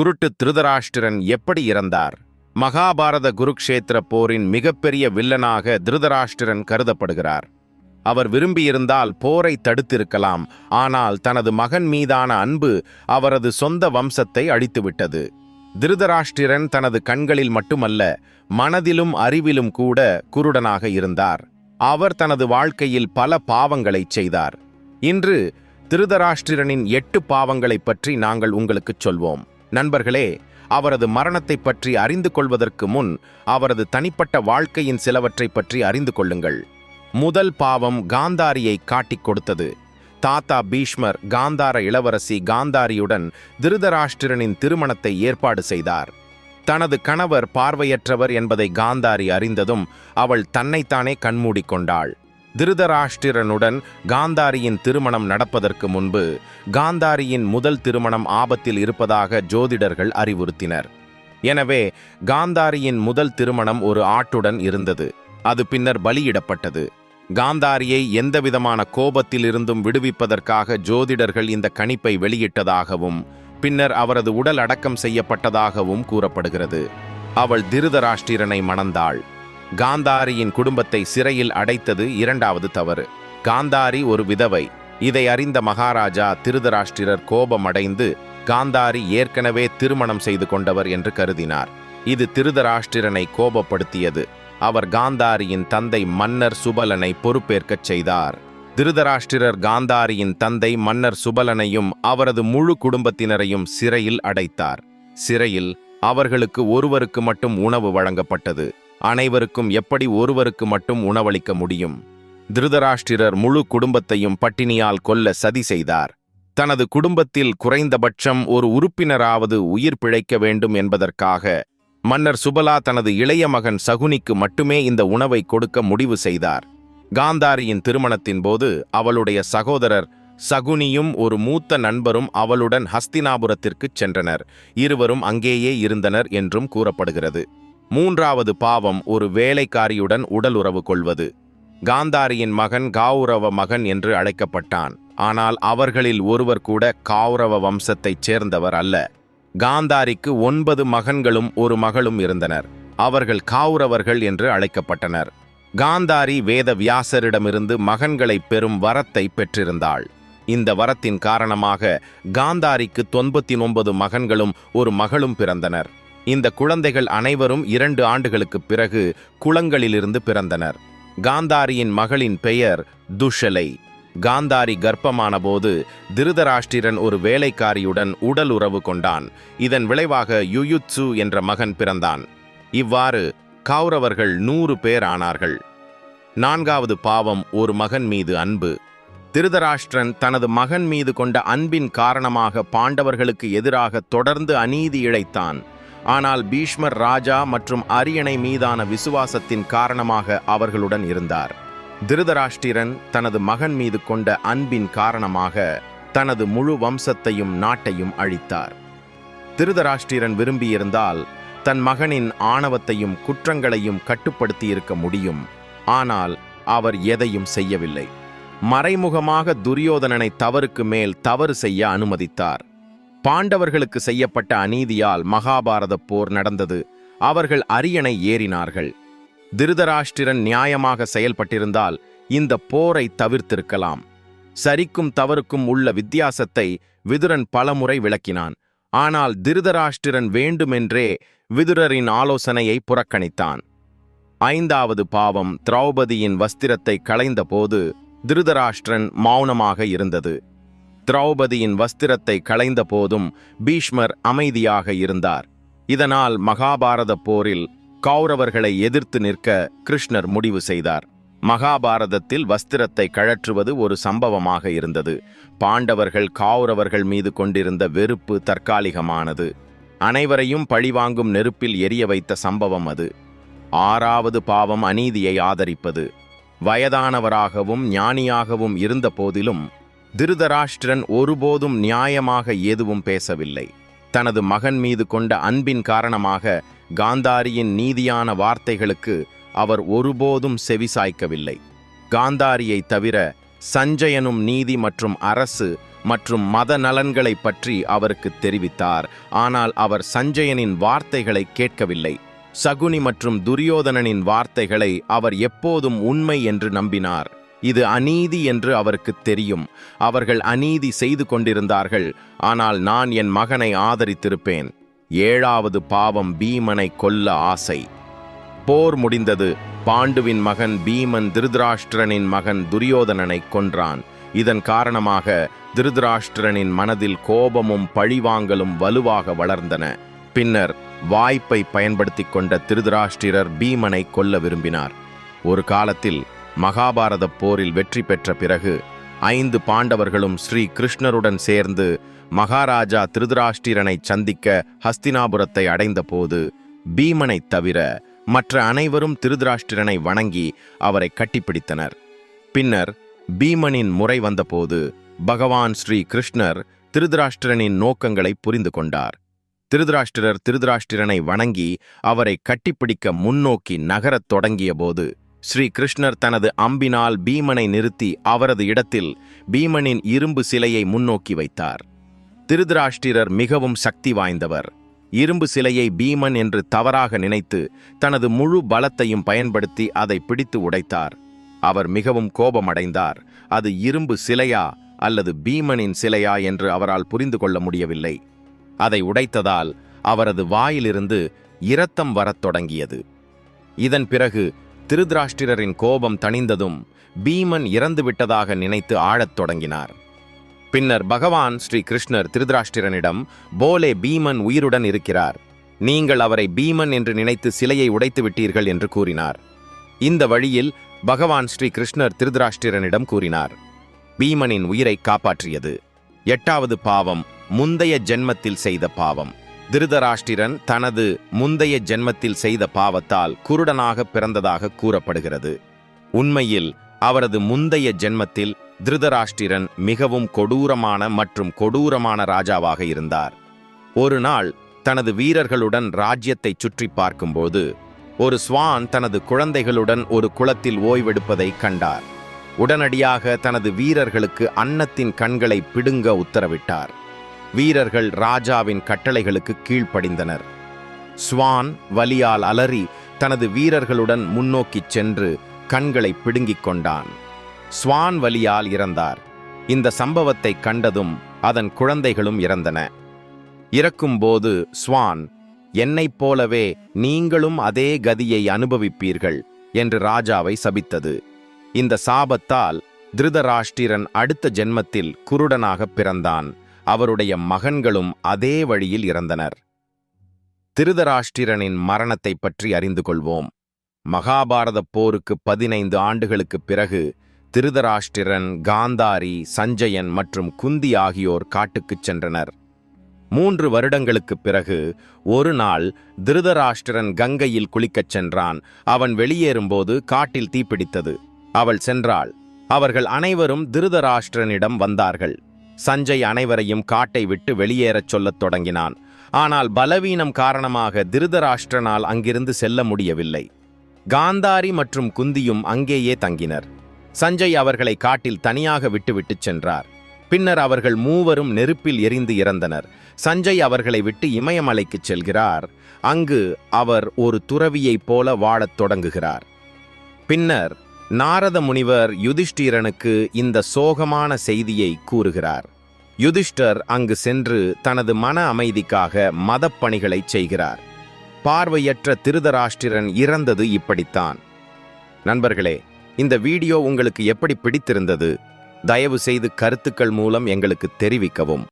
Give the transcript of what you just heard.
குருட்டு திருதராஷ்டிரன் எப்படி இறந்தார்? மகாபாரத குருக்ஷேத்திர போரின் மிகப்பெரிய வில்லனாக திருதராஷ்டிரன் கருதப்படுகிறார். அவர் விரும்பியிருந்தால் போரை தடுத்திருக்கலாம் ஆனால் தனது மகன் மீதான அன்பு அவரது சொந்த வம்சத்தை அழித்துவிட்டது. திருதராஷ்டிரன் தனது கண்களில் மட்டுமல்ல மனதிலும் அறிவிலும் கூட குருடனாக இருந்தார். அவர் தனது வாழ்க்கையில் பல பாவங்களைச் செய்தார். இன்று திருதராஷ்டிரனின் எட்டு பாவங்களைப் பற்றி நாங்கள் உங்களுக்குச் சொல்வோம். நண்பர்களே அவரது மரணத்தைப் பற்றி அறிந்து கொள்வதற்கு முன் அவரது தனிப்பட்ட வாழ்க்கையின் சிலவற்றைப் பற்றி அறிந்து கொள்ளுங்கள். முதல் பாவம் காந்தாரியை காட்டிக் கொடுத்தது. தாத்தா பீஷ்மர் காந்தார இளவரசி காந்தாரியுடன் திருதராஷ்டிரனின் திருமணத்தை ஏற்பாடு செய்தார். தனது கணவர் பார்வையற்றவர் என்பதை காந்தாரி அறிந்ததும் அவள் தன்னைத்தானே கண்மூடிக்கொண்டாள் திருதராஷ்டிரனுடன் காந்தாரியின் திருமணம் நடப்பதற்கு முன்பு காந்தாரியின் முதல் திருமணம் ஆபத்தில் இருப்பதாக ஜோதிடர்கள் அறிவுறுத்தினர். எனவே காந்தாரியின் முதல் திருமணம் ஒரு ஆட்டுடன் இருந்தது. அது பின்னர் பலியிடப்பட்டது. காந்தாரியை எந்தவிதமான கோபத்திலிருந்தும் விடுவிப்பதற்காக ஜோதிடர்கள் இந்த கணிப்பை வெளியிட்டதாகவும் பின்னர் அவரது உடல் அடக்கம் செய்யப்பட்டதாகவும் கூறப்படுகிறது. அவள் திருதராஷ்டிரனை மணந்தாள். காந்தாரியின் குடும்பத்தை சிறையில் அடைத்தது இரண்டாவது தவறு. காந்தாரி ஒரு விதவை. இதை அறிந்த மகாராஜா திருதராஷ்டிரர் கோபமடைந்து காந்தாரி ஏற்கனவே திருமணம் செய்து கொண்டவர் என்று கருதினார். இது திருதராஷ்டிரனை கோபப்படுத்தியது. அவர் காந்தாரியின் தந்தை மன்னர் சுபலனை பொறுப்பேற்கச் செய்தார். திருதராஷ்டிரர் காந்தாரியின் தந்தை மன்னர் சுபலனையும் அவரது முழு குடும்பத்தினரையும் சிறையில் அடைத்தார். சிறையில் அவர்களுக்கு ஒருவருக்கு மட்டும் உணவு வழங்கப்பட்டது. அனைவருக்கும் எப்படி ஒருவருக்கு மட்டும் உணவளிக்க முடியும்? திருதராஷ்டிரர் முழு குடும்பத்தையும் பட்டினியால் கொல்ல சதி செய்தார். தனது குடும்பத்தில் குறைந்தபட்சம் ஒரு உறுப்பினராவது உயிர் பிழைக்க வேண்டும் என்பதற்காக மன்னர் சுபலா தனது இளைய மகன் சகுனிக்கு மட்டுமே இந்த உணவை கொடுக்க முடிவு செய்தார். காந்தாரியின் திருமணத்தின் போது அவளுடைய சகோதரர் சகுனியும் ஒரு மூத்த நண்பரும் அவளுடன் ஹஸ்தினாபுரத்திற்குச் சென்றனர். இருவரும் அங்கேயே இருந்தனர் என்றும் கூறப்படுகிறது. மூன்றாவது பாவம் ஒரு வேலைக்காரியுடன் உடலுறவு கொள்வது. காந்தாரியின் மகன் காவுரவ மகன் என்று அழைக்கப்பட்டான். ஆனால் அவர்களில் ஒருவர் கூட காவுரவ வம்சத்தைச் சேர்ந்தவர் அல்ல. காந்தாரிக்கு ஒன்பது மகன்களும் ஒரு மகளும் இருந்தனர். அவர்கள் காவுரவர்கள் என்று அழைக்கப்பட்டனர். காந்தாரி வேத வியாசரிடமிருந்து மகன்களை பெறும் வரத்தை பெற்றிருந்தாள். இந்த வரத்தின் காரணமாக காந்தாரிக்கு தொன்பத்தி ஒன்பது மகன்களும் ஒரு மகளும் பிறந்தனர். இந்த குழந்தைகள் அனைவரும் இரண்டு ஆண்டுகளுக்குப் பிறகு குளங்களிலிருந்து பிறந்தனர். காந்தாரியின் மகளின் பெயர் துஷலை. காந்தாரி கர்ப்பமானபோது திருதராஷ்டிரன் ஒரு வேலைக்காரியுடன் உடல் உறவு கொண்டான். இதன் விளைவாக யுயுத்சு என்ற மகன் பிறந்தான். இவ்வாறு கௌரவர்கள் நூறு பேர் ஆனார்கள். நான்காவது பாவம் ஒரு மகன் மீது அன்பு. திருதராஷ்டிரன் தனது மகன் மீது கொண்ட அன்பின் காரணமாக பாண்டவர்களுக்கு எதிராக தொடர்ந்து அநீதி இழைத்தான். ஆனால் பீஷ்மர் ராஜா மற்றும் அரியணை மீதான விசுவாசத்தின் காரணமாக அவர்களுடன் இருந்தார். திருதராஷ்டிரன் தனது மகன் மீது கொண்ட அன்பின் காரணமாக தனது முழு வம்சத்தையும் நாட்டையும் அழித்தார். திருதராஷ்டிரன் விரும்பியிருந்தால் தன் மகனின் ஆணவத்தையும் குற்றங்களையும் கட்டுப்படுத்தியிருக்க முடியும். ஆனால் அவர் எதையும் செய்யவில்லை. மறைமுகமாக துரியோதனனை தவறுக்கு மேல் தவறு செய்ய அனுமதித்தார். பாண்டவர்களுக்கு செய்யப்பட்ட அநீதியால் மகாபாரத போர் நடந்தது. அவர்கள் அரியணை ஏறினார்கள். திருதராஷ்டிரன் நியாயமாக செயல்பட்டிருந்தால் இந்த போரை தவிர்த்திருக்கலாம். சரிக்கும் தவறுக்கும் உள்ள வித்தியாசத்தை விதுரன் பலமுறை விளக்கினான். ஆனால் திருதராஷ்டிரன் வேண்டுமென்றே விதுரரின் ஆலோசனையை புறக்கணித்தான். ஐந்தாவது பாவம் திரௌபதியின் வஸ்திரத்தை களைந்தபோது திருதராஷ்டிரன் மௌனமாக இருந்தது. திரௌபதியின் வஸ்திரத்தை களைந்த போதும் பீஷ்மர் அமைதியாக இருந்தார். இதனால் மகாபாரத போரில் கௌரவர்களை எதிர்த்து நிற்க கிருஷ்ணர் முடிவு செய்தார். மகாபாரதத்தில் வஸ்திரத்தை கழற்றுவது ஒரு சம்பவமாக இருந்தது. பாண்டவர்கள் கௌரவர்கள் மீது கொண்டிருந்த வெறுப்பு தற்காலிகமானது. அனைவரையும் பழிவாங்கும் நெருப்பில் எரிய வைத்த சம்பவம் அது. ஆறாவது பாவம் அநீதியை ஆதரிப்பது. வயதானவராகவும் ஞானியாகவும் இருந்த போதிலும் திருதராஷ்டிரன் ஒருபோதும் நியாயமாக எதுவும் பேசவில்லை. தனது மகன் மீது கொண்ட அன்பின் காரணமாக காந்தாரியின் நீதியான வார்த்தைகளுக்கு அவர் ஒருபோதும் செவிசாய்க்கவில்லை காந்தாரியை தவிர சஞ்சயனும் நீதி மற்றும் அரசு மற்றும் மத நலன்களை பற்றி அவருக்கு தெரிவித்தார். ஆனால் அவர் சஞ்சயனின் வார்த்தைகளை கேட்கவில்லை. சகுனி மற்றும் துரியோதனனின் வார்த்தைகளை அவர் எப்போதும் உண்மை என்று நம்பினார். இது அநீதி என்று அவருக்கு தெரியும். அவர்கள் அநீதி செய்து கொண்டிருந்தார்கள். ஆனால் நான் என் மகனை ஆதரித்திருப்பேன். ஏழாவது பாவம் பீமனை கொல்ல ஆசை. போர் முடிந்தது. பாண்டுவின் மகன் பீமன் திருதராஷ்டிரனின் மகன் துரியோதனனை கொன்றான். இதன் காரணமாக திருதராஷ்டிரனின் மனதில் கோபமும் பழிவாங்கலும் வலுவாக வளர்ந்தன. பின்னர் வாய்ப்பை பயன்படுத்தி கொண்ட திருதராஷ்டிரர் பீமனை கொல்ல விரும்பினார். ஒரு காலத்தில் மகாபாரதப் போரில் வெற்றி பெற்ற பிறகு ஐந்து பாண்டவர்களும் ஸ்ரீ கிருஷ்ணருடன் சேர்ந்து மகாராஜா திருதராஷ்டிரனை சந்திக்க ஹஸ்தினாபுரத்தை அடைந்தபோது பீமனைத் தவிர மற்ற அனைவரும் திருதராஷ்டிரனை வணங்கி அவரை கட்டிப்பிடித்தனர். பின்னர் பீமனின் முறை வந்தபோது பகவான் ஸ்ரீ கிருஷ்ணர் திருதராஷ்டிரனின் நோக்கங்களை புரிந்து கொண்டார். திருதராஷ்டிரர் திருதராஷ்டிரனை வணங்கி அவரை கட்டிப்பிடிக்க முன்னோக்கி நகரத் தொடங்கியபோது ஸ்ரீ கிருஷ்ணர் தனது அம்பினால் பீமனை நிறுத்தி அவரது இடத்தில் பீமனின் இரும்பு சிலையை முன்னோக்கி வைத்தார். திருதராஷ்டிரர் மிகவும் சக்தி வாய்ந்தவர். இரும்பு சிலையை பீமன் என்று தவறாக நினைத்து தனது முழு பலத்தையும் பயன்படுத்தி அதை பிடித்து உடைத்தார். அவர் மிகவும் கோபமடைந்தார். அது இரும்பு சிலையா அல்லது பீமனின் சிலையா என்று அவரால் புரிந்து கொள்ள முடியவில்லை. அதை உடைத்ததால் அவரது வாயிலிருந்து இரத்தம் வரத் தொடங்கியது. இதன் பிறகு திருதராஷ்டிரரின் கோபம் தணிந்ததும் பீமன் இறந்துவிட்டதாக நினைத்து ஆழத் தொடங்கினார். பின்னர் பகவான் ஸ்ரீ கிருஷ்ணர் திருதராஷ்டிரனிடம் போலே பீமன் உயிருடன் இருக்கிறார். நீங்கள் அவரை பீமன் என்று நினைத்து சிலையை உடைத்து விட்டீர்கள் என்று கூறினார். இந்த வழியில் பகவான் ஸ்ரீ கிருஷ்ணர் திருதராஷ்டிரனிடம் கூறினார் பீமனின் உயிரை காப்பாற்றியது. எட்டாவது பாவம் முந்தைய ஜென்மத்தில் செய்த பாவம். திருதராஷ்டிரன் தனது முந்தைய ஜென்மத்தில் செய்த பாவத்தால் குருடனாக பிறந்ததாக கூறப்படுகிறது. உண்மையில் அவரது முந்தைய ஜென்மத்தில் திருதராஷ்டிரன் மிகவும் கொடூரமான மற்றும் கொடூரமான ராஜாவாக இருந்தார். ஒரு நாள் தனது வீரர்களுடன் ராஜ்யத்தை சுற்றி பார்க்கும்போது ஒரு ஸ்வான் தனது குழந்தைகளுடன் ஒரு குளத்தில் ஓய்வெடுப்பதை கண்டார். உடனடியாக தனது வீரர்களுக்கு அன்னத்தின் கண்களை பிடுங்க உத்தரவிட்டார். வீரர்கள் ராஜாவின் கட்டளைகளுக்கு கீழ்ப்படிந்தனர். ஸ்வான் வலியால் அலறி தனது வீரர்களுடன் முன்னோக்கிச் சென்று கண்களை பிடுங்கிக் கொண்டான். ஸ்வான் வலியால் இறந்தார். இந்த சம்பவத்தை கண்டதும் அதன் குழந்தைகளும் இறந்தன. இறக்கும்போது ஸ்வான் என்னைப் போலவே நீங்களும் அதே கதியை அனுபவிப்பீர்கள் என்று ராஜாவை சபித்தது. இந்த சாபத்தால் திருதராஷ்டிரன் அடுத்த ஜென்மத்தில் குருடனாக பிறந்தான். அவருடைய மகன்களும் அதே வழியில் இறந்தனர். திருதராஷ்டிரனின் மரணத்தைப் பற்றி அறிந்து கொள்வோம். மகாபாரதப் போருக்கு பதினைந்து ஆண்டுகளுக்குப் பிறகு திருதராஷ்டிரன் காந்தாரி சஞ்சயன் மற்றும் குந்தி ஆகியோர் காட்டுக்குச் சென்றனர். மூன்று வருடங்களுக்குப் பிறகு ஒரு நாள் திருதராஷ்டிரன் கங்கையில் குளிக்கச் சென்றான். அவன் வெளியேறும்போது காட்டில் தீப்பிடித்தது. அவள் சென்றாள். அவர்கள் அனைவரும் திருதராஷ்டிரனிடம் வந்தார்கள். சஞ்சய் அனைவரையும் காட்டை விட்டு வெளியேறச் சொல்லத் தொடங்கினான். ஆனால் பலவீனம் காரணமாக திருதராஷ்டிரனால் அங்கிருந்து செல்ல முடியவில்லை. காந்தாரி மற்றும் குந்தியும் அங்கேயே தங்கினர். சஞ்சய் அவர்களை காட்டில் தனியாக விட்டுவிட்டுச் சென்றார். பின்னர் அவர்கள் மூவரும் நெருப்பில் எரிந்து இறந்தனர். சஞ்சய் அவர்களை விட்டு இமயமலைக்குச் செல்கிறார். அங்கு அவர் ஒரு துறவியைப் போல வாழத் தொடங்குகிறார். பின்னர் நாரத முனிவர் யுதிஷ்டிரனுக்கு இந்த சோகமான செய்தியை கூறுகிறார். யுதிஷ்டர் அங்கு சென்று தனது மன அமைதிக்காக மதப்பணிகளைச் செய்கிறார். பார்வையற்ற திருதராஷ்டிரன் இறந்தது இப்படித்தான். நண்பர்களே இந்த வீடியோ உங்களுக்கு எப்படி பிடித்திருந்தது? தயவு செய்து கருத்துக்கள் மூலம் எங்களுக்கு தெரிவிக்கவும்.